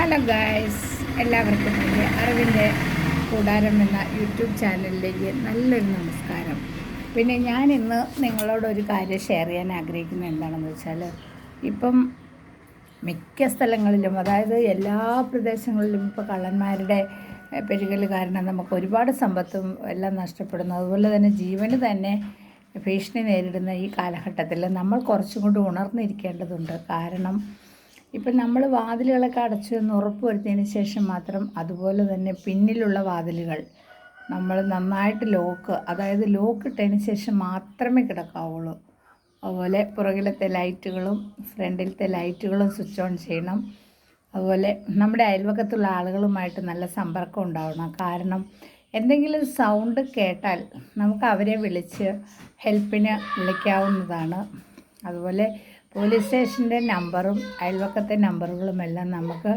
Hello guys എല്ലാവർക്കും എന്റെ അറിവിന്റെ കൂടാരം എന്ന യൂട്യൂബ് ചാനലിലേക്ക് നല്ലൊരു നമസ്കാരം. പിന്നെ ഞാൻ ഇന്ന് നിങ്ങളോടൊരു കാര്യം ഷെയർ ചെയ്യാൻ ആഗ്രഹിക്കുന്നത് എന്താണെന്ന് വെച്ചാൽ ഇപ്പം മിക്ക സ്ഥലങ്ങളിലും അതായത് എല്ലാ പ്രദേശങ്ങളിലും ഇപ്പോൾ കള്ളന്മാരുടെ പെരുകൽ കാരണം നമുക്ക് ഒരുപാട് സമ്പത്തും എല്ലാം നഷ്ടപ്പെടുന്നു. അതുപോലെ തന്നെ ജീവന് തന്നെ ഭീഷണി നേരിടുന്ന ഈ കാലഘട്ടത്തിൽ നമ്മൾ കുറച്ചും കൂടി ഉണർന്നിരിക്കേണ്ടതുണ്ട്. കാരണം ഇപ്പം നമ്മൾ വാതിലുകളൊക്കെ അടച്ചു എന്ന് ഉറപ്പ് വരുത്തിയതിന് ശേഷം മാത്രം അതുപോലെ തന്നെ പിന്നിലുള്ള വാതിലുകൾ നമ്മൾ നന്നായിട്ട് ലോക്ക് അതായത് ലോക്ക് ഇട്ടതിന് ശേഷം മാത്രമേ കിടക്കാവുള്ളൂ. അതുപോലെ പുറകിലത്തെ ലൈറ്റുകളും ഫ്രണ്ടിലത്തെ ലൈറ്റുകളും സ്വിച്ച് ഓൺ ചെയ്യണം. അതുപോലെ നമ്മുടെ അയൽവക്കത്തുള്ള ആളുകളുമായിട്ട് നല്ല സമ്പർക്കം ഉണ്ടാവണം. കാരണം എന്തെങ്കിലും സൗണ്ട് കേട്ടാൽ നമുക്ക് അവരെ വിളിച്ച് ഹെൽപ്പിന് വിളിക്കാവുന്നതാണ്. അതുപോലെ പോലീസ് സ്റ്റേഷന്റെ നമ്പറും അയൽവക്കത്തെ നമ്പറുകളും എല്ലാം നമുക്ക്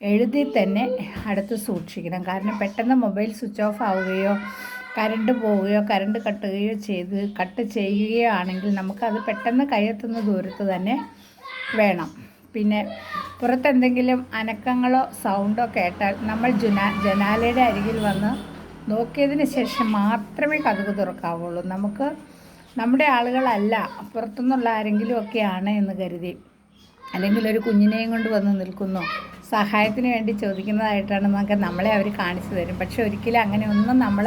എഴുതി തന്നെ അടുത്ത് സൂക്ഷിക്കണം. കാരണം പെട്ടെന്ന് മൊബൈൽ സ്വിച്ച് ഓഫ് ആവുകയോ കറണ്ട് പോവുകയോ കറണ്ട് കട്ടുകയോ ചെയ്ത് കട്ട് ചെയ്യുകയോ ആണെങ്കിൽ നമുക്കത് പെട്ടെന്ന് കയ്യെത്തുന്ന ദൂരത്ത് തന്നെ വേണം. പിന്നെ പുറത്തെന്തെങ്കിലും അനക്കങ്ങളോ സൗണ്ടോ കേട്ടാൽ നമ്മൾ ജുന ജനാലയുടെ അരികിൽ വന്ന് നോക്കിയതിന് ശേഷം മാത്രമേ കഥക് തുറക്കാവുള്ളൂ. നമുക്ക് നമ്മുടെ ആളുകളല്ല പുറത്തുനിന്നുള്ള ആരെങ്കിലും ഒക്കെയാണ് എന്ന് കരുതി. അല്ലെങ്കിൽ ഒരു കുഞ്ഞിനെയും കൊണ്ട് വന്ന് നിൽക്കുന്നു. സഹായത്തിന് വേണ്ടി ചോദിക്കുന്നതായിട്ടാണ് നമുക്ക് നമ്മളെ അവർ കാണിച്ചു തരും. പക്ഷെ ഒരിക്കലും അങ്ങനെ ഒന്നും നമ്മൾ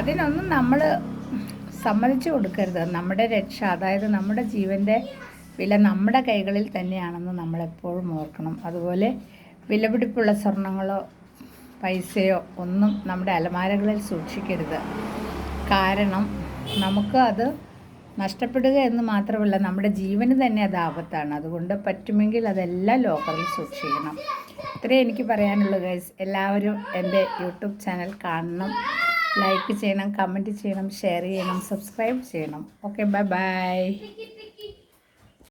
അതിനൊന്നും നമ്മൾ സമ്മതിച്ചു കൊടുക്കരുത്. നമ്മുടെ രക്ഷ അതായത് നമ്മുടെ ജീവന്റെ വില നമ്മുടെ കൈകളിൽ തന്നെയാണെന്ന് നമ്മളെപ്പോഴും ഓർക്കണം. അതുപോലെ വിലപിടിപ്പുള്ള സ്വർണങ്ങളോ പൈസയോ ഒന്നും നമ്മുടെ അലമാരകളിൽ സൂക്ഷിക്കരുത്. കാരണം നമുക്ക് അത് നഷ്ടപ്പെടുക എന്ന് മാത്രമല്ല നമ്മുടെ ജീവന് തന്നെ അത് ആപത്താണ്. അതുകൊണ്ട് പറ്റുമെങ്കിൽ അതെല്ലാം ലോക്കറിൽ സൂക്ഷിക്കണം. ഇത്രയും എനിക്ക് പറയാനുള്ളൂ ഗൈസ് എല്ലാവരും എന്റെ യൂട്യൂബ് ചാനൽ കാണണം ലൈക്ക് ചെയ്യണം കമന്റ് ചെയ്യണം ഷെയർ ചെയ്യണം സബ്സ്ക്രൈബ് ചെയ്യണം. Okay bye bye